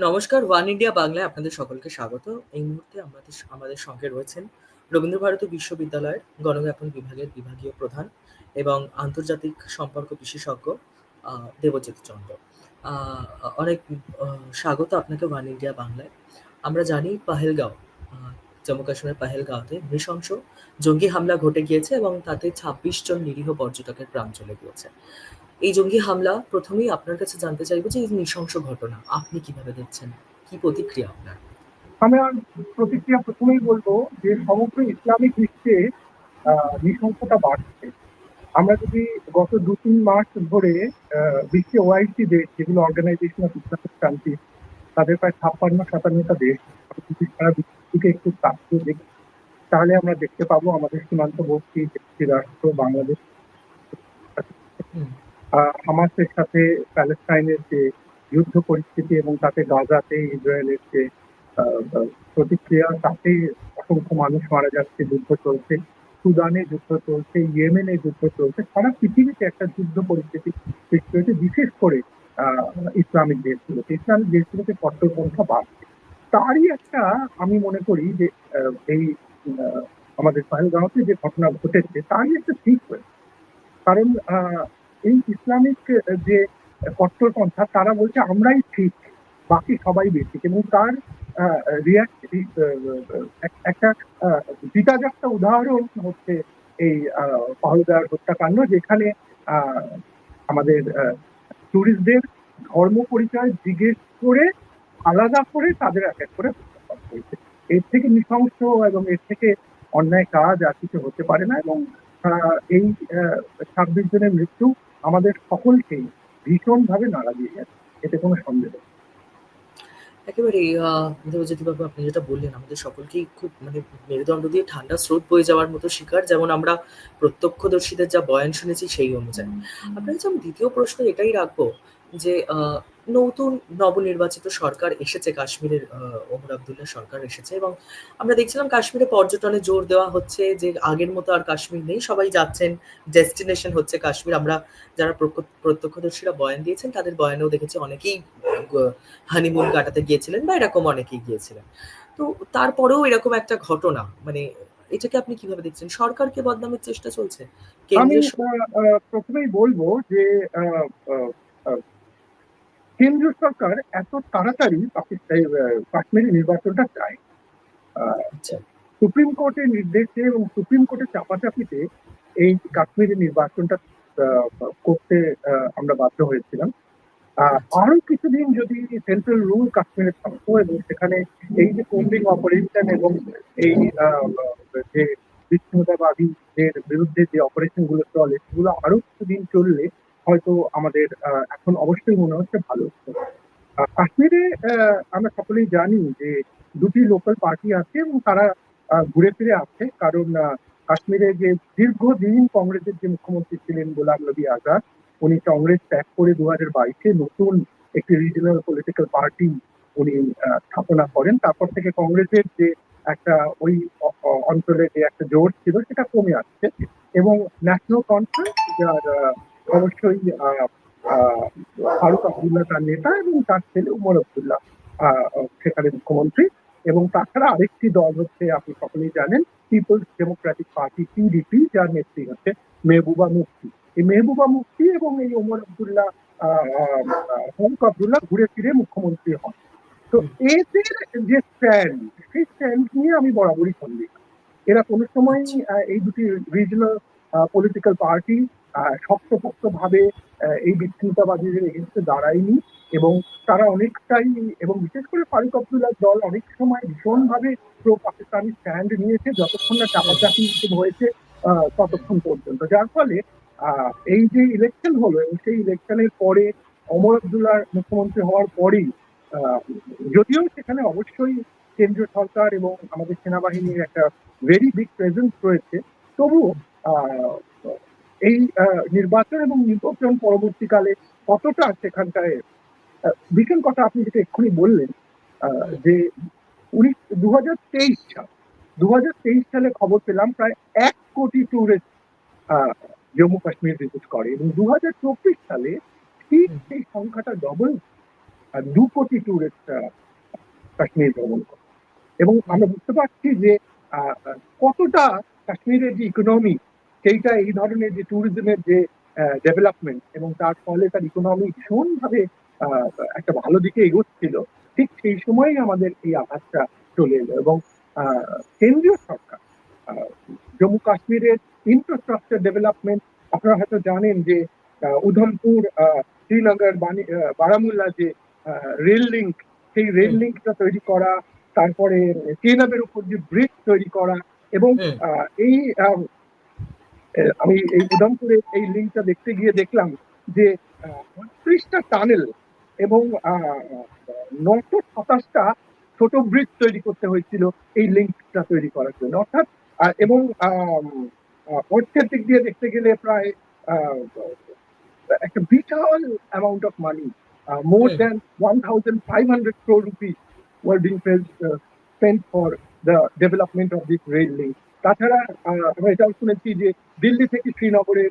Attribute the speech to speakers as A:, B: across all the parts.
A: নমস্কার, one India বাংলায় আপনাদের সকলকে স্বাগত। এই মুহূর্তে আমাদের আমাদের সঙ্গে রয়েছেন রবীন্দ্রভারতী বিশ্ববিদ্যালয়ের গণজ্ঞাপন বিভাগের বিভাগীয় প্রধান এবং আন্তর্জাতিক সম্পর্ক বিশেষজ্ঞ দেবজিৎ চন্দ্র। অনেক স্বাগত আপনাকে ওয়ান ইন্ডিয়া বাংলায়। আমরা জানি পাহেলগাঁও, জম্মু কাশ্মীরের পাহেলগাঁওতে নৃশংস জঙ্গি হামলা ঘটে গিয়েছে এবং তাতে ২৬ জন নিরীহ পর্যটকের প্রাণ চলে গিয়েছে। এই জঙ্গি হামলা প্রথমেই আপনার কাছে জানতে চাইব যে এই নৃশংস ঘটনা আপনি কীভাবে দেখছেন? কি প্রতিক্রিয়া আপনার?
B: আমার প্রতিক্রিয়া প্রথমেই বলব যে সমগ্র ইসলামিক বিশ্বে নৃশংসতা বাড়ছে। আমরা যদি গত ২-৩ মাস ধরে বিশ্বে ওআইসি দেশ যেগুলো অর্গানাইজেশন অফ ইসলামিক কান্ট্রিজ তাদের প্রায় ছাপ্পান্ন সাতান্নটা দেশ সারা বিশ্বকে একটু তাকিয়ে দেখি তাহলে আমরা দেখতে পাবো আমাদের সীমান্তবর্তী একটি রাষ্ট্র বাংলাদেশ হামাসের সাথে প্যালেস্টাইনের যে যুদ্ধ পরিস্থিতি এবং তাতে গাজাতে ইসরায়েলের যে প্রতিক্রিয়া তাতে অসংখ্য মানুষ মারা যাচ্ছে, যুদ্ধ চলছে। সুদানে যুদ্ধ চলছে, ইয়েমেনে যুদ্ধ চলছে। সারা পৃথিবীতে একটা যুদ্ধ পরিস্থিতি সৃষ্টি হয়েছে বিশেষ করে ইসলামিক দেশগুলোতে। ইসলামিক দেশগুলোতে কট্টরপন্থা বাড়ছে। তারই একটা আমি মনে করি যে এই আমাদের পাহেলগাঁওতে যে ঘটনা ঘটেছে তারই একটা ঠিক হয়েছে। কারণ এই ইসলামিক যে কট্টরপন্থা তারা বলছে আমরাই ঠিক, বাকি সবাই বেঠিক এবং তার একটা বিতাজাগ্ত উদাহরণ হচ্ছে এই আ পাহেলগাঁওয়ের হত্যাকাণ্ড যেখানে আমাদের টুরিস্টদের ধর্ম পরিচয় জিজ্ঞেস করে আলাদা করে তাদের এক, এক করে হয়েছে। এর থেকে নৃশংস এবং এর থেকে অন্যায় কাজ আর কিছু হতে পারে না এবং এই ছাব্বিশ জনের মৃত্যু আমাদের সকলকেই ভীষণভাবে নাড়া দিয়ে গেছে। এতে কোনো সন্দেহ নেই।
A: দেবজ্যোতি বাবু আপনি যেটা বললেন, আমাদের সকলকেই খুব মানে মেরুদণ্ড দিয়ে ঠান্ডা স্রোত বয়ে যাওয়ার মতো শিকার, যেমন আমরা প্রত্যক্ষদর্শীদের যা বয়ান শুনেছি সেই অনুযায়ী। আপনার কাছে ২য় প্রশ্ন এটাই রাখব যে নতুন নবনির্বাচিত সরকার এসেছে কাশ্মীরের ওমর আবদুল্লাহ সরকার এসেছে এবং আমরা দেখছিলাম কাশ্মীরে পর্যটনে জোর দেওয়া হচ্ছে যে আগের মতো আর কাশ্মীর নেই। সবাই যাচ্ছেন, ডেস্টিনেশন হচ্ছে কাশ্মীর। আমরা যারা প্রত্যক্ষদর্শীরা বয়ান দিয়েছেন তাদের বয়ানেও দেখেছি অনেকেই হানিমুন কাটাতে গিয়েছিলেন বা এরকম অনেকেই গিয়েছিলেন। তো তারপরেও এরকম একটা ঘটনা মানে এটাকে আপনি কীভাবে দেখছেন? সরকারকে বদনামের চেষ্টা চলছে?
B: আমি
A: কেন্দ্রীয় স
B: আ আ ১ম এই বলব যে কেন্দ্রীয় সরকার এত তাড়াতাড়ি কাশ্মীরি নির্বাচনটা চায়।
A: আচ্ছা।
B: সুপ্রিম কোর্টের নির্দেশে এবং সুপ্রিম কোর্টের চাপাচাপিতে এই কাশ্মীরি নির্বাচনটা করতে আমরা বাধ্য হয়েছিলাম। আরও কিছুদিন যদি সেন্ট্রাল রুল কাশ্মীরে থাকতো এবং সেখানে এই যে কোম্বিং অপারেশন এবং এই যে বিচ্ছিন্নতাবাদীদের বিরুদ্ধে যে অপারেশনগুলো চলে সেগুলো আরও কিছুদিন চললে হয়তো আমাদের এখন অবশ্যই মনে হচ্ছে ভালো। কাশ্মীরে আমরা সকলেই জানি যে দুটি লোকাল পার্টি আছে এবং তারা ঘুরে ফিরে আসছে। কারণ কাশ্মীরে যে দীর্ঘদিন কংগ্রেসের যে মুখ্যমন্ত্রী ছিলেন গোলাম নবী আজাদ, উনি কংগ্রেস ত্যাগ করে দু হাজার বাইশে নতুন একটি রিজিওনাল পলিটিক্যাল পার্টি উনি স্থাপনা করেন। তারপর থেকে কংগ্রেসের যে একটা ওই অঞ্চলে যে একটা জোর ছিল, সেটা কমে আসছে এবং ন্যাশনাল কনফারেন্স যার অবশ্যই ফারুক আবদুল্লাহ তার নেতা এবং তার ছেলে উমর আবদুল্লাহ সেখানে মুখ্যমন্ত্রী এবং তাছাড়া আরেকটি দল হচ্ছে আপনি সকলেই জানেন পিপলস ডেমোক্রেটিক পার্টি পিডিপি যার নেত্রী হচ্ছে মেহবুবা মুফতি। এই মেহবুবা মুফতি এবং এই ওমর আবদুল্লাহ ফারুক আবদুল্লাহ ঘুরে ফিরে মুখ্যমন্ত্রী হন। তো। এদের যে স্ট্যান্ড সেই স্ট্যান্ড নিয়ে আমি বরাবরই সন্দেহ এরা কোনো সময়ই
A: আচ্ছা।
B: এই দুটি রিজিওনাল আ পলিটিক্যাল পার্টি শক্তপোক্তভাবে এই বিচ্ছিন্নতাবাদীদের এগেইনস্ট এ দাঁড়ায়নি এবং তারা অনেকটাই, এবং বিশেষ করে ফারুক আবদুল্লাহর দল অনেক সময় ভীষণভাবে প্রো পাকিস্তানি স্ট্যান্ড নিয়েছে, যতক্ষণ না। চাপাচাপি হয়েছে ততক্ষণ পর্যন্ত। যার ফলে এই যে ইলেকশন হলো, এবং সেই ইলেকশনের পরে অমর আবদুল্লাহ মুখ্যমন্ত্রী হওয়ার পরেই যদিও সেখানে অবশ্যই কেন্দ্রীয় সরকার এবং আমাদের সেনাবাহিনীর একটা ভেরি বিগ প্রেজেন্স রয়েছে। তবুও এই নির্বাচন এবং নির্বাচন পরবর্তীকালে কতটা সেখানটায় ভীষণ কথা আপনি যেটা এক্ষুনি বললেন। যে উনিশ ২০২৩ সাল ২০২৩ সালে খবর পেলাম প্রায় এক কোটি tourist uh Jammu Kashmir visit করে এবং ২০২৪ সালে ঠিক সেই সংখ্যাটা ডবল দু কোটি টুরিস্ট আ কাশ্মীর ভ্রমণ করে। এবং আমরা বুঝতে পারছি যে কতটা কাশ্মীরের যে ইকোনমি সেইটা এই ধরনের যে ট্যুরিজমের যে ডেভেলপমেন্ট এবং তার ফলে তার ইকোনমি ভীষণভাবে একটা ভালো দিকে এগোচ্ছিল। ঠিক সেই সময়ই আমাদের এই আঘাতটা চলে এলো এবং কেন্দ্রীয় সরকার জম্মু কাশ্মীরের ইনফ্রাস্ট্রাকচার ডেভেলপমেন্ট আপনারা হয়তো জানেন যে উধমপুর শ্রীনগর বারামুল্লা যে রেল লিঙ্ক সেই রেল লিঙ্কটা তৈরি করা, তারপরে চেনাবের উপর যে ব্রিজ তৈরি করা এবং এই আম এই উধমপুরের এই লিংকটা দেখতে গিয়ে দেখলাম যে আ ৩৮ টা টানেল এবং আ ৯২৭ টা ছোট ব্রিজ তৈরি করতে হয়েছিল এই লিংকটা তৈরি করার জন্য। অর্থাৎ এবং অর্থের দিক দিয়ে দেখতে গেলে প্রায় একটা বিশাল amount of money more. Than 1500 crore rupees were being spent uh, spent for the development of this rail link. তাছাড়া আমরা এটাও শুনেছি যে দিল্লি থেকে শ্রীনগরে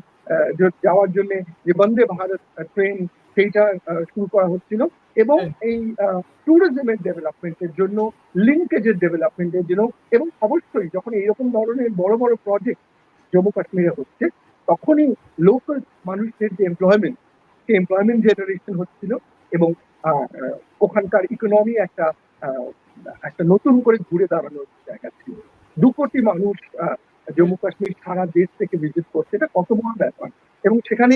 B: যাওয়ার জন্যে যে বন্দে ভারত ট্রেন সেইটা শুরু করা হচ্ছিল এবং এই আ ট্যুরিজমের ডেভেলপমেন্ট এর জন্য, লিঙ্কেজের ডেভেলপমেন্টের জন্য এবং অবশ্যই যখন এইরকম ধরনের বড়, বড় প্রজেক্ট জম্মু কাশ্মীরে হচ্ছে, তখনই লোকাল মানুষদের যে এমপ্লয়মেন্ট, সেই এমপ্লয়মেন্ট জেনারেশন হচ্ছিল এবং ওখানকার ইকোনমি একটা একটা নতুন করে ঘুরে দাঁড়ানোর জায়গা ছিল। ২ কোটি মানুষ জম্মু কাশ্মীর সারা দেশ থেকে ভিজিট করছে। এটা কত বড় ব্যাপার। এবং সেখানে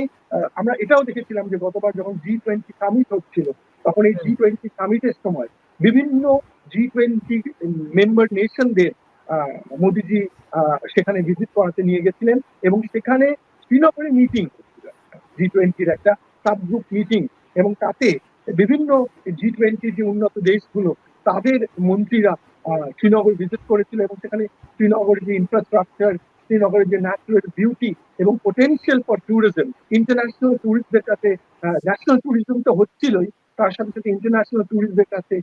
B: আমরা এটাও দেখেছিলাম যে গতবার যখন G20 সামিট হচ্ছিল, তখন এই
A: জি
B: টোয়েন্টি সামিটের সময় বিভিন্ন G20 মেম্বার নেশনদের মোদিজি সেখানে ভিজিট করাতে নিয়ে গেছিলেন এবং সেখানে শ্রীনগরে মিটিং হচ্ছিল একটা G20 র একটা সাবগ্রুপ মিটিং এবং তাতে বিভিন্ন G20 যে উন্নত দেশগুলো তাদের মন্ত্রীরা শ্রীনগর ভিজিট করেছিল এবং সেখানে শ্রীনগরের যে ইনফ্রাস্ট্রাকচার, শ্রীনগরের যে ন্যাচারাল বিউটি এবং potential for tourism, ইন্টারন্যাশনাল টুরিস্টদের কাছে ন্যাশনাল টুরিজম তো হচ্ছিলই, তার সাথে, সাথে ইন্টারন্যাশনাল টুরিস্টদের কাছে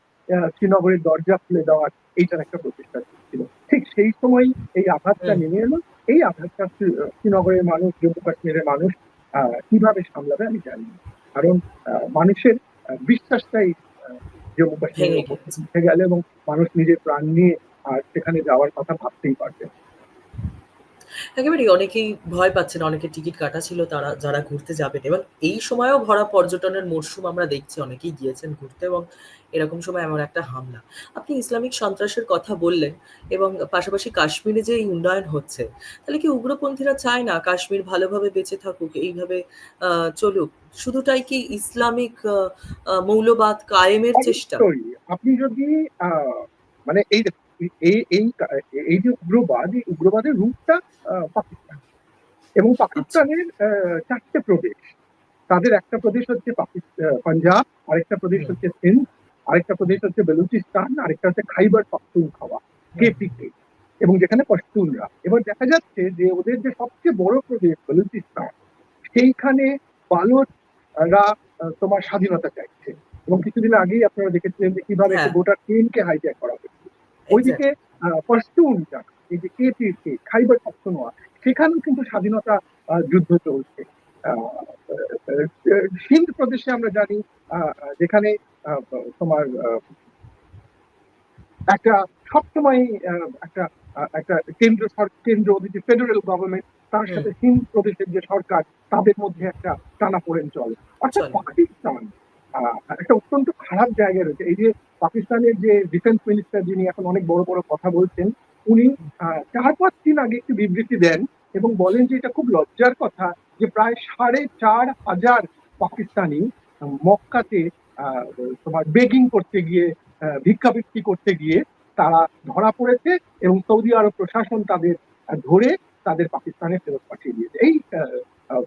B: শ্রীনগরের দরজা খুলে দেওয়ার এইটার একটা প্রচেষ্টা ছিল। ঠিক সেই সময়ই এই আঘাতটা। নেমে এলো। এই আঘাতটা শ্রীনগরের মানুষ, জম্মু কাশ্মীরের মানুষ কীভাবে সামলাবে আমি জানি না। কারণ মানুষের বিশ্বাসটাই জম্মু
A: ভেঙে
B: গেল এবং মানুষ নিজের প্রাণ নিয়ে আর সেখানে যাওয়ার কথা ভাবতেই পারবে না।
A: একেবারেই অনেকেই ভয় পাচ্ছেন, অনেকে টিকিট কাটা ছিল তারা যারা ঘুরতে যাবেন এবং এই সময়ও ভরা পর্যটনের মরশুম আমরা দেখছি অনেকেই গিয়েছেন ঘুরতে এবং এরকম সময় এমন একটা হামলা। আপনি ইসলামিক সন্ত্রাসের কথা বললেন এবং পাশাপাশি কাশ্মীরে যে এই উন্নয়ন হচ্ছে, তাহলে কি উগ্রপন্থীরা চায় না কাশ্মীর ভালোভাবে বেঁচে থাকুক, এইভাবে চলুক? শুধুটাই কি ইসলামিক মৌলবাদ কায়েমের চেষ্টা?
B: আপনি যদি মানে এই এই এই এই যে উগ্রবাদ, এই উগ্রবাদের রূপটা পাকিস্তান। এবং
A: আচ্ছা।
B: পাকিস্তানের ৪ প্রদেশ। তাদের একটা প্রদেশ হচ্ছে পাঞ্জাব, আরেকটা প্রদেশ হচ্ছে সিন্ধ, আরেকটা প্রদেশ হচ্ছে বেলুচিস্তান, আরেকটা হচ্ছে খাইবার পাখতুনখওয়া। কেপিকে এবং যেখানে পশতুনরা। এবার দেখা যাচ্ছে যে ওদের যে সবচেয়ে বড় প্রদেশ বেলুচিস্তান, সেইখানে বালচরা আ তোমার স্বাধীনতা চাইছে। এবং কিছুদিন আগেই আপনারা দেখেছিলেন যে কীভাবে
A: হ্যাঁ।
B: গোটা ট্রেনকে হাইজ্যাক করা হয়েছিল। ওইদিকে
A: এক্সাক্টলি।
B: আ পশতুন যারা, এই যে কেপিকে, খাইবার পাখতুনওয়া সেখানেও কিন্তু স্বাধীনতা যুদ্ধ চলছে। সিন্ধ প্রদেশে আমরা জানি যেখানে তোমার একটা সবসময় একটা একটা কেন্দ্র কেন্দ্র যে ফেডারেল গভর্নমেন্ট তার সাথে সিন্ধ প্রদেশের যে সরকার তাদের মধ্যে একটা টানাপোড়েন চলে। অর্থাৎ। পাকিস্তান একটা অত্যন্ত খারাপ জায়গায় রয়েছে। এই যে পাকিস্তানের যে ডিফেন্স মিনিস্টার যিনি এখন অনেক বড়, বড় কথা বলছেন, উনি আ ৪-৫ দিন আগে একটি বিবৃতি দেন এবং বলেন যে এটা খুব লজ্জার কথা যে প্রায় ৪,৫০০ পাকিস্তানি মক্কাতে তোমার বেগিং করতে গিয়ে ভিক্ষাবৃত্তি করতে গিয়ে তারা ধরা পড়েছে এবং সৌদি আরব প্রশাসন তাদের ধরে তাদের পাকিস্তানে ফেরত পাঠিয়ে দিয়েছে। এই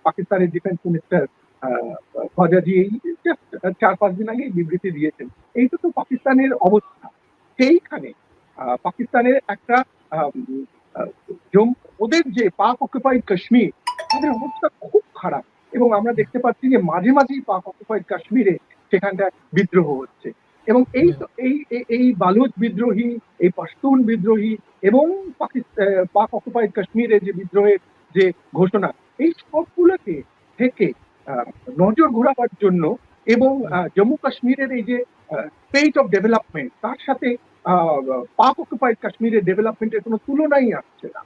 B: পাকিস্তানের ডিফেন্স মিনিস্টার খোয়াজাজি এই জাস্ট ৪-৫ দিন আগে বিবৃতি দিয়েছেন। এইটা তো পাকিস্তানের অবস্থা। সেইখানে পাকিস্তানের একটা ওদের যে পাক অকুপাইড কাশ্মীর তাদের অবস্থা খুব খারাপ এবং আমরা দেখতে পাচ্ছি যে মাঝে, মাঝেই পাক অকুপাইড কাশ্মীরে সেখানটায় বিদ্রোহ হচ্ছে। এবং এই এই এই বালুচ বিদ্রোহী, এই পাশতুন বিদ্রোহী এবং পাক অকুপাইড কাশ্মীরে যে বিদ্রোহের যে ঘোষণা, এই সবগুলোকে থেকে নজর ঘোরাবার জন্য এবং জম্মু কাশ্মীরের এই যে স্টেট অফ ডেভেলপমেন্ট তার সাথে পাক অকুপাইড কাশ্মীরের ডেভেলপমেন্টের কোনো তুলনাই আসছে না।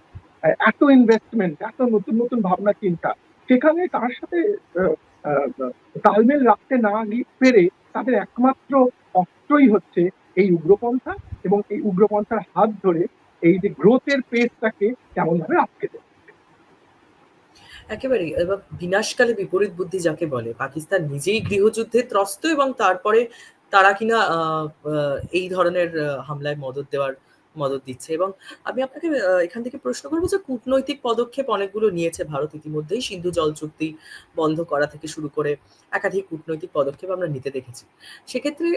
B: এত ইনভেস্টমেন্ট এত নতুন নতুন ভাবনা চিন্তা, সেখানে তার সাথে তালমেল রাখতে না পেরে তাদের একমাত্র অস্ত্রই হচ্ছে এই উগ্রপন্থা এবং এই উগ্রপন্থার হাত ধরে এই যে গ্রোথের পেসটাকে কেমনভাবে আটকে দেয়
A: একেবারেই এবং বিনাশকালে বিপরীত বুদ্ধি যাকে বলে, পাকিস্তান নিজেই গৃহযুদ্ধে ত্রস্ত এবং তারপরে তারা কিনা এই ধরনের হামলায় মদত দেওয়ার মদত দিচ্ছে। এবং আমি আপনাকে এখান থেকে প্রশ্ন করব যে কূটনৈতিক পদক্ষেপ অনেকগুলো নিয়েছে ভারত ইতিমধ্যেই, সিন্ধু জল চুক্তি বন্ধ করা থেকে শুরু করে একাধিক কূটনৈতিক পদক্ষেপ আমরা নিতে দেখেছি। সেক্ষেত্রে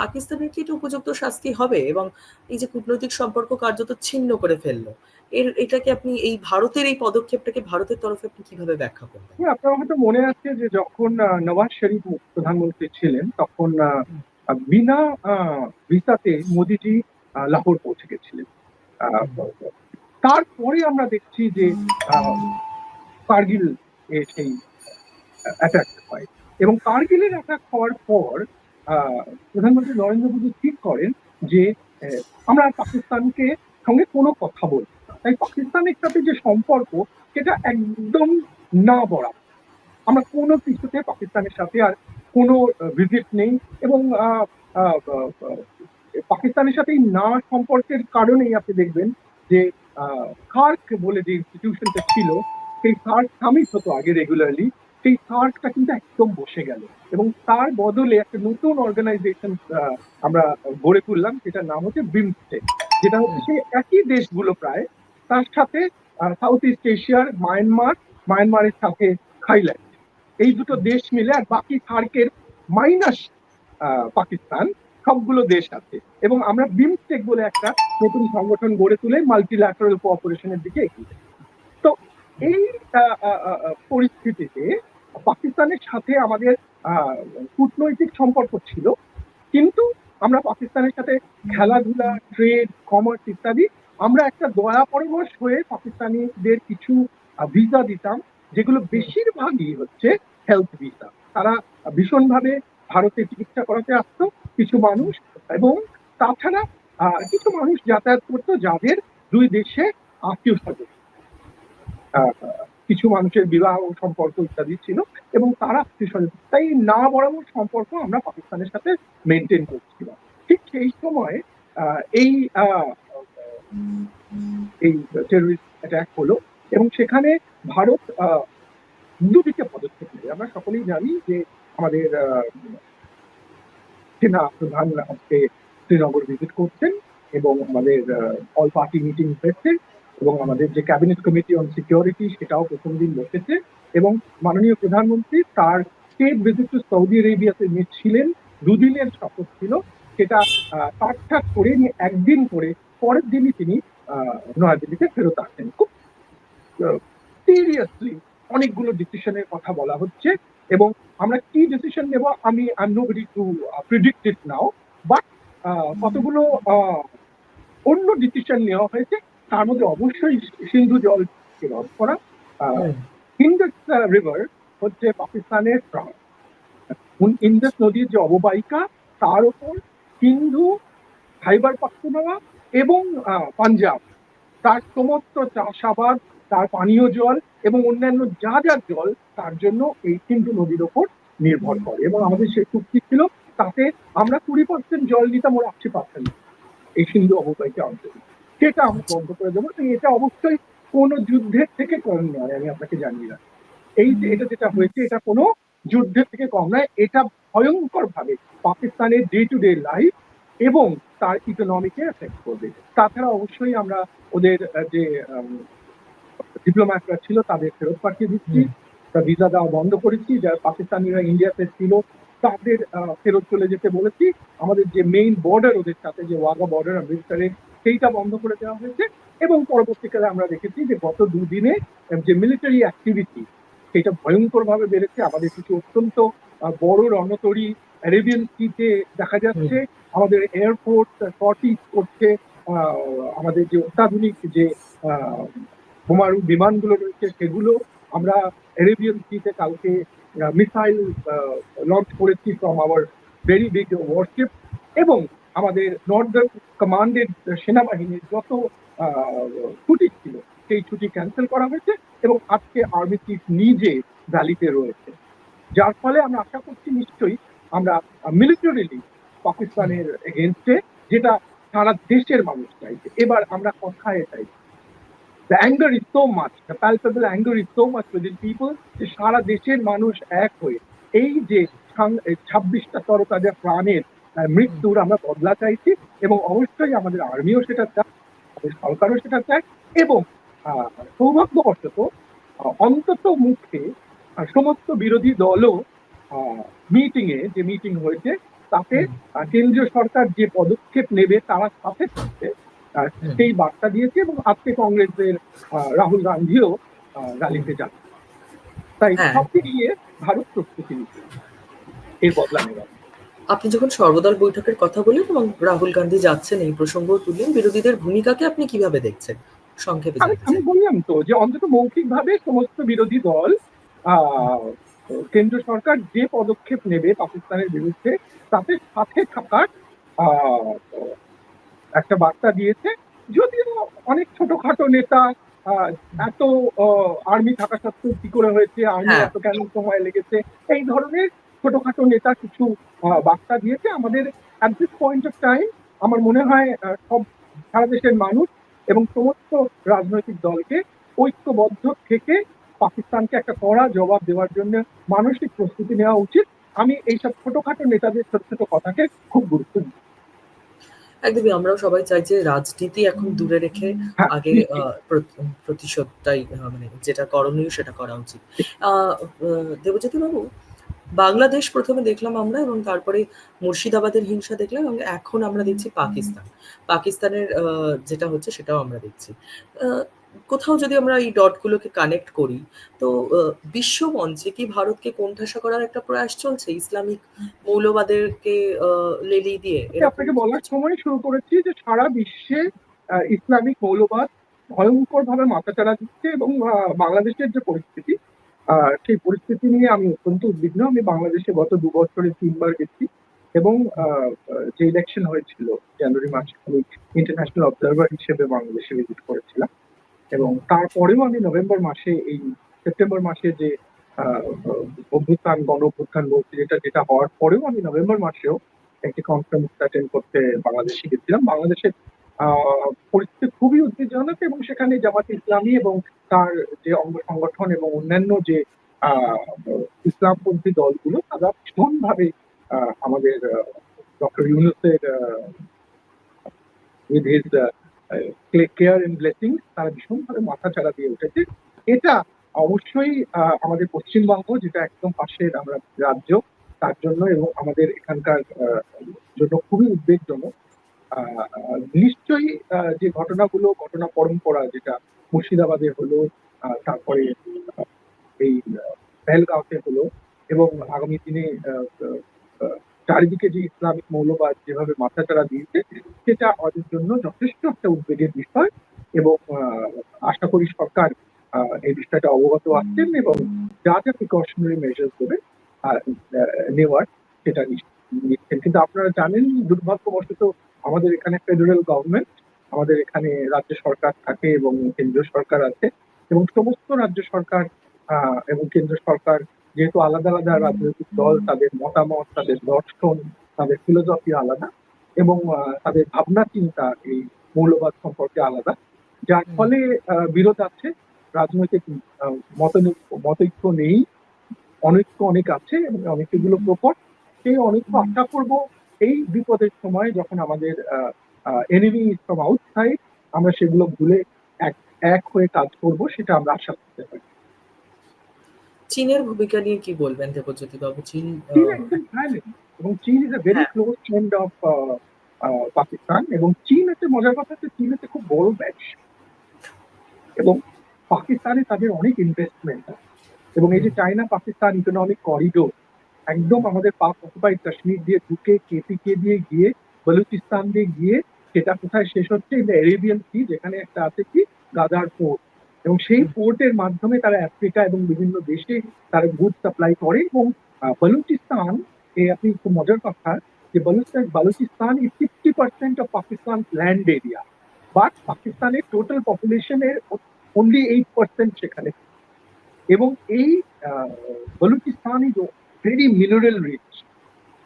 A: পাকিস্তানের কি এটা উপযুক্ত শাস্তি হবে? এবং এই যে কূটনৈতিক সম্পর্ক কার্যত ছিন্ন করে ফেলল এর এটাকে আপনি এই ভারতের এই পদক্ষেপটাকে ভারতের তরফে আপনি কীভাবে ব্যাখ্যা করবেন?
B: হ্যাঁ, আপনার হয়তো মনে আছে যে যখন নওয়াজ শরীফ প্রধানমন্ত্রী ছিলেন তখন বিনা ভিসাতে মোদিজি লাহোর পৌঁছে গেছিলেন। তারপরে আমরা দেখছি যে কার্গিল সেই অ্যাটাক হয়। এবং কার্গিলের অ্যাটাক হওয়ার পর প্রধানমন্ত্রী নরেন্দ্র মোদী ঠিক করেন যে আমরা পাকিস্তানকে সঙ্গে কোনো কথা বলব তাই পাকিস্তানের সাথে যে সম্পর্ক, সেটা একদম না বড়া আমরা কোনো কিছুতে পাকিস্তানের সাথে আর কোনো ভিজিট নেই এবং পাকিস্তানের সাথে না সম্পর্কের কারণেই আপনি দেখবেন যে সার্ক বলে যে ইনস্টিটিউশনটা ছিল, সেই সার্ক সামিট হতো আগে রেগুলারলি সেই সার্কটা কিন্তু একদম বসে গেল এবং তার বদলে একটা নতুন অর্গানাইজেশন আমরা গড়ে তুললাম, সেটার নাম হচ্ছে বিমস্টেক যেটা হচ্ছে সেই একই দেশগুলো প্রায় তার সাথে সাউথ ইস্ট এশিয়ার মায়ানমার মায়ানমারের সাথে থাইল্যান্ড এই দুটো দেশ মিলে আর বাকি সার্কের মাইনাস পাকিস্তান, সবগুলো দেশ আছে। এবং আমরা বিমস্টেক বলে একটা নতুন সংগঠন গড়ে তুলে মাল্টিল্যাটারাল কোঅপারেশনের দিকে এগিয়ে। তো এই পরিস্থিতিতে পাকিস্তানের সাথে আমাদের কূটনৈতিক সম্পর্ক ছিল। কিন্তু আমরা পাকিস্তানের সাথে খেলাধুলা ট্রেড কমার্স ইত্যাদি আমরা একটা দয়া পরবশ হয়ে পাকিস্তানিদের কিছু ভিসা দিতাম, যেগুলো বেশিরভাগই হচ্ছে হেলথ ভিসা তারা ভীষণভাবে ভারতে চিকিৎসা করাতে আসতো কিছু মানুষ এবং তাছাড়া কিছু মানুষ যাতায়াত করতো যাদের দুই দেশে আত্মীয় স্বজন। কিছু মানুষের বিবাহ সম্পর্ক ইত্যাদি ছিল এবং তারা আত্মীয় স্বজন। তাই না বরাবর সম্পর্ক আমরা পাকিস্তানের সাথে মেনটেন করছিলাম। ঠিক সেই সময় এই এই টেরোরিস্ট অ্যাটাক হলো এবং সেখানে ভারত দুদিকে পদক্ষেপ নেবে আমরা সকলেই জানি যে আমাদের সেনা প্রধান আজকে শ্রীনগর ভিজিট করছেন এবং আমাদের অল পার্টি মিটিং হয়েছে এবং আমাদের যে ক্যাবিনেট কমিটি অন সিকিউরিটি সেটাও প্রথম দিন বসেছে এবং মাননীয় প্রধানমন্ত্রী তার স্টেট ভিজিট টু সৌদি আরেবিয়াতে ছিলেন। দুদিনের শপথ ছিল। সেটা কাটছাট করে নিয়ে একদিন করে পরের দিনই তিনি নয়াদিল্লিতে ফেরত আসেন। খুব সিরিয়াসলি অনেকগুলো ডিসিশনের কথা বলা হচ্ছে এবং আমরা কি ডিসিশন নেব আমি I no ready to predict it now but কতগুলো অন্য ডিসিশন নেওয়া হয়েছে তার মধ্যে অবশ্যই সিন্ধু জলকে রদ করা ইন্দাস রিভার হচ্ছে পাকিস্তানের ইন্দাস নদীর যে অববাহিকা তার উপর সিন্ধু খাইবার পাখতুনওয়া এবং পাঞ্জাব। তার সমস্ত চাষাবাদ, তার পানীয় জল এবং অন্যান্য যা যা জল, তার জন্য এই সিন্ধু নদীর ওপর নির্ভর করে এবং আমাদের সেই চুক্তি ছিল তাতে আমরা কুড়ি পার্সেন্ট জল নিতাম ওরা আশি পার্সেন্ট এই সিন্ধু অববাহিকা অঞ্চলে। সেটা আমরা বন্ধ করে দেবো। এটা অবশ্যই কোনো যুদ্ধের থেকে কম নয়, আমি আপনাকে জানিয়ে রাখি। এই যে এটা যেটা হয়েছে, এটা কোনো যুদ্ধের থেকে কম নয়। এটা ভয়ঙ্কর ভাবে পাকিস্তানের ডে টু ডে লাইফ এবং তার ইকোনমিকে এফেক্ট করবে। তাছাড়া অবশ্যই আমরা ওদের যে ডিপ্লোম্যাটরা ছিল তাদের ফেরত পাঠিয়ে দিচ্ছি। ভিসা দেওয়া বন্ধ করেছি যারা পাকিস্তানিরা ইন্ডিয়াতে ছিল তাদের ফেরত চলে যেতে বলেছি। আমাদের যে মেইন বর্ডার ওদের সাথে যে ওয়াগা বর্ডার অমৃতসরে সেইটা বন্ধ করে দেওয়া হয়েছে। এবং পরবর্তীকালে আমরা দেখেছি যে গত দুদিনে যে মিলিটারি অ্যাক্টিভিটি সেটা ভয়ঙ্করভাবে বেড়েছে। আমাদের কিছু অত্যন্ত বড় রণতরী অ্যারেবিয়ান সিতে দেখা যাচ্ছে আমাদের এয়ারপোর্ট সটি করছে আমাদের যে অত্যাধুনিক যে বোমারু বিমানগুলো রয়েছে সেগুলো আমরা অ্যারেবিয়ান সিতে কালকে মিসাইল লঞ্চ করেছি from our very big warship এবং আমাদের নর্দার্ন কমান্ডের সেনাবাহিনীর যত ছুটি ছিল সেই ছুটি ক্যান্সেল করা হয়েছে এবং আজকে আর্মি চিফ নিজে ভ্যালিতে রয়েছে। যার ফলে আমরা আশা করছি নিশ্চয়ই আমরা মিলিটারিলি পাকিস্তানের এগেনস্টে যেটা সারা দেশের মানুষ চাইছে। এবার আমরা কথায় চাইছি the anger is so much the palpable anger is so much within people যে সারা দেশের মানুষ এক হয়ে এই যে ছাব্বিশটা তরতাজা প্রাণের মৃত্যুর আমরা বদলা চাইছি এবং অবশ্যই আমাদের আর্মিও সেটা চায়, আমাদের সরকারও সেটা চায় এবং সৌভাগ্যবশত অন্তত মুখে সমস্ত বিরোধী দলও মিটিং এ যে মিটিং হয়েছে তাতে কেন্দ্রীয় সরকার যে পদক্ষেপ নেবে তারা সাথে আহ, সেই বার্তা দিয়েছে এবং আজকে কংগ্রেসের রাহুল গান্ধীও র্যালিতে যাচ্ছে তাই
A: হ্যাঁ।
B: সব মিলিয়ে ভারত প্রস্তুতি নিচ্ছে। এর বদলা নেওয়ার
A: আপনি যখন সর্বদল বৈঠকের কথা বললেন এবং রাহুল গান্ধী যাচ্ছেন এই প্রসঙ্গ তুললেন বিরোধীদের ভূমিকাকে আপনি কীভাবে দেখছেন? সংক্ষেপে
B: আমি। বললাম তো যে অন্তত মৌখিকভাবে সমস্ত বিরোধী দল আহ, কেন্দ্র সরকার যে পদক্ষেপ নেবে পাকিস্তানের বিরুদ্ধে তাতে সাথে থাকার একটা বার্তা দিয়েছে যদিও অনেক ছোটখাটো নেতা এত আর্মি থাকা সত্ত্বেও কি করে হয়েছে আর্মি
A: হ্যাঁ।
B: এত কেন সময় লেগেছে এই ধরনের ছোটখাটো নেতা কিছু বার্তা দিয়েছে আমাদের at this point of time আমার মনে হয় সব সারা দেশের মানুষ এবং সমস্ত রাজনৈতিক দলকে ঐক্যবদ্ধ থেকে পাকিস্তানকে একটা কড়া জবাব দেওয়ার জন্য মানসিক প্রস্তুতি নেওয়া উচিত। আমি এইসব ছোটখাটো নেতাদের ছোট ছোট কথাকে খুব গুরুত্ব দিই।
A: একদমই আমরাও সবাই চাই যে রাজনীতি এখন দূরে রেখে
B: হ্যাঁ,
A: আগে প্রতিশোধটাই মানে যেটা করণীয় সেটা করা উচিত। দেবজ্যোতি বাবু বাংলাদেশ প্রথমে দেখলাম আমরা এবং তারপরে মুর্শিদাবাদের হিংসা দেখলাম এবং এখন আমরা দেখছি পাকিস্তান। পাকিস্তানের আহ, যেটা হচ্ছে সেটাও আমরা দেখছি। আহ, কোথাও যদি আমরা এই ডটগুলোকে কানেক্ট করি তো বিশ্ব মঞ্চে কি ভারতকে কোণঠাসা করার একটা প্রয়াস চলছে? ইসলামিক মৌলবাদেরকে লেলিয়ে দিয়ে
B: আমি আপনাকে বলার সময় শুরু করেছি যে সারা বিশ্বে ইসলামিক মৌলবাদ ভয়ঙ্কর ভাবে মাথাচাড়া দিচ্ছে এবং বাংলাদেশের যে পরিস্থিতি আহ, সেই পরিস্থিতি নিয়ে আমি অত্যন্ত উদ্বিগ্ন। আমি বাংলাদেশে গত দু বছরে তিনবার গেছি এবং যে ইলেকশন হয়েছিল জানুয়ারি মাসে আমি ইন্টারন্যাশনাল অবজারভার হিসেবে বাংলাদেশে ভিজিট করেছিলাম। এবং তারপরেও আমি নভেম্বর মাসে এই, সেপ্টেম্বর মাসে যে অভ্যুত্থান গণ অভ্যুত্থান বলছি যেটা যেটা হওয়ার পরেও আমি নভেম্বর মাসেও একটি কনফারেন্স অ্যাটেন্ড করতে বাংলাদেশে গেছিলাম। বাংলাদেশের পরিস্থিতি খুবই উদ্বেগজনক এবং সেখানে জামাত ইসলামী এবং তার যে অঙ্গ সংগঠন এবং অন্যান্য যে ইসলামপন্থী দলগুলো, তারা ভীষণভাবে আমাদের ডক্টর ইউনুসের with his care and blessing তারা ভীষণভাবে মাথা চাড়া দিয়ে উঠেছে। এটা অবশ্যই আমাদের পশ্চিমবঙ্গ, যেটা একদম পাশের আমরা রাজ্য, তার জন্য এবং আমাদের এখানকার জন্য খুবই উদ্বেগজনক। নিশ্চয়ই যে ঘটনাগুলো, ঘটনা পরম্পরা, যেটা মুর্শিদাবাদে হলো তারপরে এই পেহেলগাঁওতে হলো এবং আগামী দিনে চারিদিকে যে ইসলামিক মৌলবাদ যেভাবে মাথাচাড়া দিয়েছে সেটা আমাদের জন্য যথেষ্ট একটা উদ্বেগের বিষয় এবং আশা করি সরকার এই বিষয়টা অবগত আছেন এবং যা যা প্রিকশনারি আহ, আহ, নেওয়ার সেটা নিচ্ছেন। কিন্তু আপনারা জানেন দুর্ভাগ্যবশত আমাদের এখানে ফেডারেল গভর্নমেন্ট আমাদের এখানে রাজ্য সরকার থাকে এবং কেন্দ্রীয় সরকার আছে এবং সমস্ত রাজ্য সরকার এবং কেন্দ্র সরকার যেহেতু আলাদা আলাদা রাজনৈতিক দল তাদের মতামত তাদের দর্শন তাদের ফিলোসফি আলাদা এবং তাদের ভাবনা চিন্তা এই মৌলবাদ সম্পর্কে আলাদা। যার ফলে বিরোধ আছে রাজনৈতিক মতৈক্য নেই অনৈক্য অনেক আছে এবং অনেকগুলো প্রকট। সেই অনৈক্য আশা করব এই বিপদের সময় যখন আমাদের এনিমি ফ্রম আউটসাইড আমরা সেগুলো ভুলে এক এক হয়ে কাজ করব সেটা আমরা আশা করতে পারি।
A: চীনের ভূমিকা নিয়ে কি বলবেন দেবজ্যোতি বাবু? চীন
B: এবং চীন is a very. Close friend of Pakistan. এবং চীন হচ্ছে মজার কথা হচ্ছে চীন হচ্ছে খুব বড় ব্যাচ এবং পাকিস্তানে তাদের অনেক ইনভেস্টমেন্ট এবং এই যে চায়না পাকিস্তান ইকোনমিক করিডোর একদম আমাদের পাক অকুপাইড কাশ্মীর দিয়ে ঢুকে কেপিকে দিয়ে গিয়ে বলুচিস্তান দিয়ে গিয়ে সেটা কোথায় শেষ হচ্ছে? এই আরেবিয়ান সি যেখানে একটা আছে কি? গাদার পোর্ট এবং সেই। পোর্টের মাধ্যমে তারা আফ্রিকা এবং বিভিন্ন দেশে তারা গুড সাপ্লাই করে এবং বালুচিস্তান এ আপনি খুব মজার কথা যে Balochistan Balochistan is 50% of Pakistan land area. But পাকিস্তানের টোটাল পপুলেশনের অনলি 8% সেখানে। এবং এই Balochistan is very mineral rich.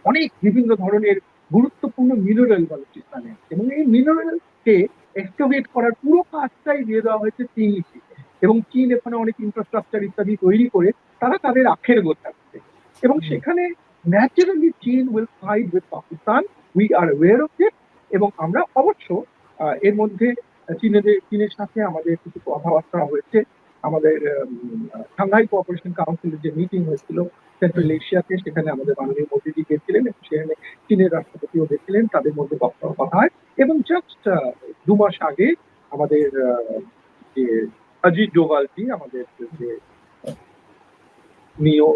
B: অনেক বিভিন্ন ধরনের গুরুত্বপূর্ণ মিনারেল বালুচিস্তানে এবং এই মিনারেলকে এক্সকাভেট করার পুরো কাজটাই দিয়ে দেওয়া হয়েছে চীনকে এবং চীন এখানে অনেক ইনফ্রাস্ট্রাকচার ইত্যাদি তৈরি করে তারা তাদের আখের গোছাচ্ছে এবং সেখানে ন্যাচারালি চীন will fight with Pakistan we are aware of it এবং আমরা অবশ্য এর মধ্যে চীনেদের চীনের সাথে আমাদের কিছু কথাবার্তা হয়েছে। আমাদের সাংহাই কোঅপারেশন কাউন্সিলের যে মিটিং হয়েছিল সেন্ট্রাল এশিয়াতে সেখানে আমাদের মাননীয় মোদিজি গেছিলেন এবং সেখানে চীনের রাষ্ট্রপতিও গেছিলেন। তাদের মধ্যে কথা হয় এবং জাস্ট ২ মাস আগে আমাদের যে অজিত ডোভালজি আমাদের যে উনিও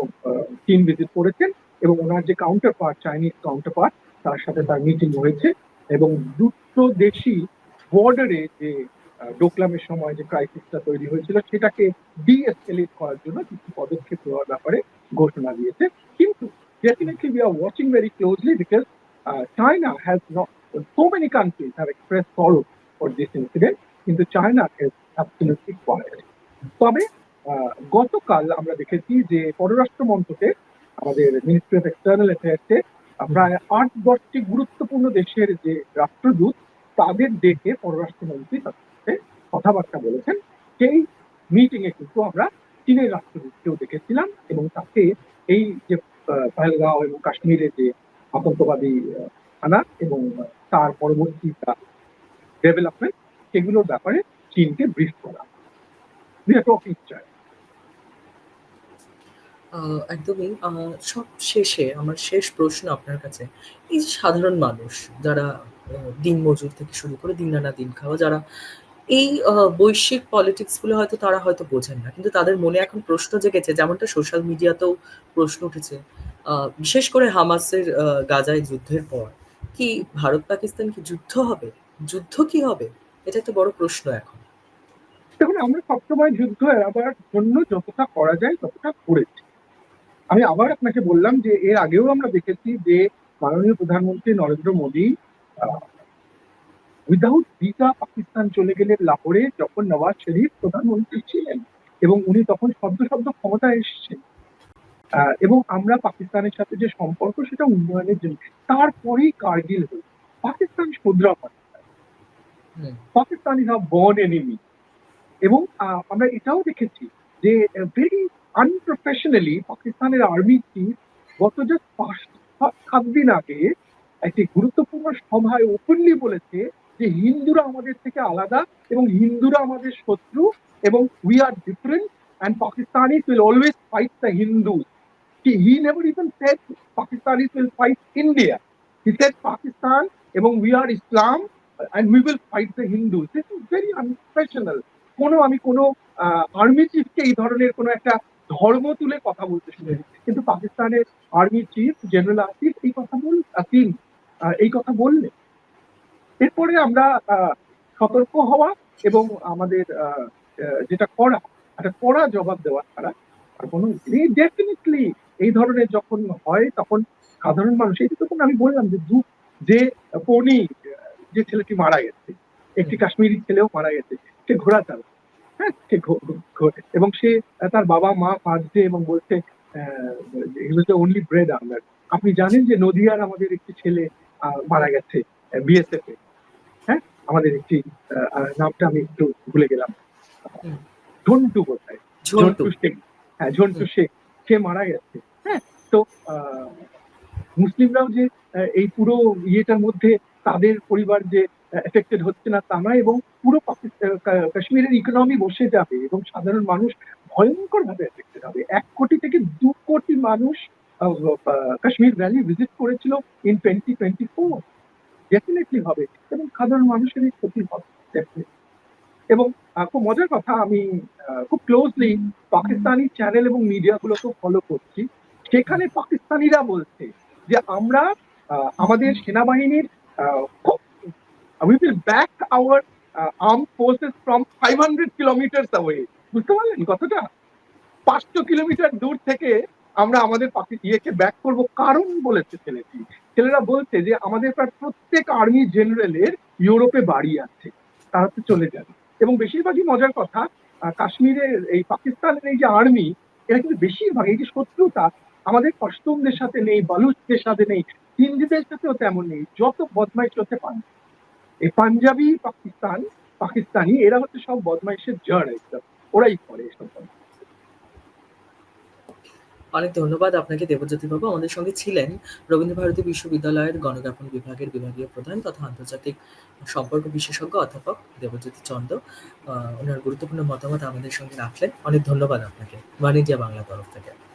B: চীন ভিজিট করেছেন এবং উনার যে counter part Chinese counter part তার সাথে তার মিটিং হয়েছে এবং দুটো দেশই বর্ডারে যে ডোকলামের সময় যে ক্রাইসিসটা তৈরি হয়েছিল সেটাকে ডি-এসকেলেট করার জন্য কিছু পদক্ষেপ নেওয়ার ব্যাপারে ঘোষণা দিয়েছে। কিন্তু definitely we are watching very closely because uh China has not so many countries have expressed sorrow for this incident China is absolutely quiet. তবে গতকাল আমরা দেখেছি যে পররাষ্ট্র মন্ত্রকে আমাদের মিনিস্ট্রি অফ এক্সটার্নাল অ্যাফেয়ার্স প্রায় ৮-১০ টি গুরুত্বপূর্ণ দেশের যে রাষ্ট্রদূত, তাদের ডেকে পররাষ্ট্রমন্ত্রী তাদের সাথে কথাবার্তা বলেছেন। সেই মিটিং এ কিন্তু আমরা চীনের রাষ্ট্রদূতকেও দেখেছিলাম এবং তাকে এই যে পহেলগাঁও এবং কাশ্মীরের যে আতঙ্কবাদী হানা এবং তার পরবর্তী ডেভেলপমেন্ট সেগুলোর ব্যাপারে চীনকে ব্রিফ করা। Talking China.
A: একদমই সব শেষে আমার শেষ প্রশ্ন আপনার কাছে। এই যে সাধারণ মানুষ যারা, আ দিনমজুর থেকে শুরু করে দিন আনা দিন খাওয়া, যারা এই বৈশ্বিক পলিটিক্সগুলো হয়তো তারা হয়তো বোঝেন না। কিন্তু তাদের মনে এখন প্রশ্ন জেগেছে, যেমনটা সোশ্যাল মিডিয়াতেও প্রশ্ন উঠেছে। বিশেষ করে হামাসের গাজায় যুদ্ধের পর, কি ভারত পাকিস্তান কি যুদ্ধ হবে? যুদ্ধ কি হবে? এটা একটা বড় প্রশ্ন এখন।
B: দেখুন আমরা সবসময় যুদ্ধ এড়াবার জন্য যতটা করা যায় ততটা করেছি। আমি আবার আপনাকে বললাম যে এর আগেও আমরা দেখেছি যে মাননীয় প্রধানমন্ত্রী Narendra Modi uh without visa Pakistan চলে গেলেন লাহোরে যখন নওয়াজ শরীফ প্রধানমন্ত্রী ছিলেন এবং উনি তখন শব্দ শব্দ ক্ষমতায় এসেছেন। আ এবং আমরা পাকিস্তানের সাথে যে সম্পর্ক সেটা উন্নয়নের জন্য। তারপরেই কার্গিল হল। Pakistan শোধরা Pakistan. Pakistan is our born enemy এবং আমরা এটাও দেখেছি যে ভেরি আনপ্রফেশনালি পাকিস্তানের আর্মি চিফ গত জাস্ট ৫ সা ৭ দিন আগে একটি গুরুত্বপূর্ণ সভায় ওপেনলি বলেছে যে, হিন্দুরা আমাদের থেকে আলাদা এবং হিন্দুরা আমাদের শত্রু এবং we are different and Pakistanis will always fight the Hindus. He he never even said Pakistanis will fight India. He said Pakistan এবং we are Islam and we will fight the Hindus. This is very unprofessional. কোনো আমি কোনো army চিফকে এই ধরনের কোনো একটা ধর্ম তুলে কথা বলতে শুনিনি। কিন্তু পাকিস্তানের আর্মি চিফ জেনারেল আসিফ এই কথা বল আসিম এই কথা বললেন। এরপরে আমরা সতর্ক হওয়া এবং আমাদের যেটা করা, একটা কড়া জবাব দেওয়া ছাড়া আর কোনো। ডেফিনিটলি এই ধরনের যখন হয়, তখন সাধারণ মানুষ, এই তখন আমি বললাম যে দু, যে পনি, যে ছেলেটি মারা গেছে। একটি। কাশ্মীরি ছেলেও মারা গেছে। সে ঘোড়া চালায়। হ্যাঁ? এবং সে তার বাবা-মা কাঁদছে এবং বলছে was the only আপনি জানেন যে নদিয়ার আমাদের একটি ছেলে মারা গেছে বিএসএফ এ। হ্যাঁ? আমাদের একটি নামটা আমি একটু ভুলে গেলাম। ঝন্টু কোথায়
A: ঝন্টু।
B: শেখ। হ্যাঁ, ঝন্টু শেখ। সে মারা গেছে। হ্যাঁ? তো মুসলিমরাও যে এই পুরো ইয়েটার মধ্যে তাদের পরিবার যে এফেক্টেড হচ্ছে না তা নয় এবং পুরো কাশ্মীরের ইকোনমি বসে যাবে এবং সাধারণ মানুষ ভয়ংকরভাবে এফেক্টেড হবে। ১ কোটি থেকে ২ কোটি মানুষ কাশ্মীর ভ্যালি ভিজিট করেছিল ইন 2024 ডেফিনিটলি হবে এবং সাধারণ মানুষেরই ক্ষতি হবে। এবং খুব মজার কথা, আমি খুব ক্লোজলি পাকিস্তানি চ্যানেল এবং মিডিয়া গুলোকেও ফলো করছি। সেখানে পাকিস্তানিরা বলছে যে আমরা আমাদের সেনাবাহিনীর খুব we will back our arm forces from 500 kilometres away বুঝতে পারলেন কতটা 500 কিলোমিটার দূর থেকে আমরা আমাদের ইয়েকে ব্যাক করব। কারণ বলেছে ছেলেটি। ছেলেরা বলছে যে, আমাদের প্রায় প্রত্যেক আর্মি জেনারেলের ইউরোপে বাড়ি আছে। তারা তো চলে যাবে। এবং বেশিরভাগই মজার কথা কাশ্মীরের এই পাকিস্তানের এই যে আর্মি এরা কিন্তু বেশিরভাগ, এই যে শত্রুতা, আমাদের পশতুনদের সাথে নেই, বালুচদের সাথে নেই, হিন্দিদের সাথেও তেমন নেই। যত বদমাইশ হতে পারে এই পাঞ্জাবি পাকিস্তান পাকিস্তানি এরা হচ্ছে সব বদমাইশের জড় একদম। ওরাই করে এসব
A: অনেক ধন্যবাদ আপনাকে দেবজ্যোতি বাবু। আমাদের সঙ্গে ছিলেন রবীন্দ্রভারতী বিশ্ববিদ্যালয়ের গণজ্ঞাপন বিভাগের বিভাগীয় প্রধান তথা আন্তর্জাতিক সম্পর্ক বিশেষজ্ঞ অধ্যাপক দেবজ্যোতি চন্দ। আহ, ওনার গুরুত্বপূর্ণ মতামত আমাদের সঙ্গে রাখলেন। অনেক ধন্যবাদ আপনাকে। বাণিজ্য বাংলা তরফ থেকে।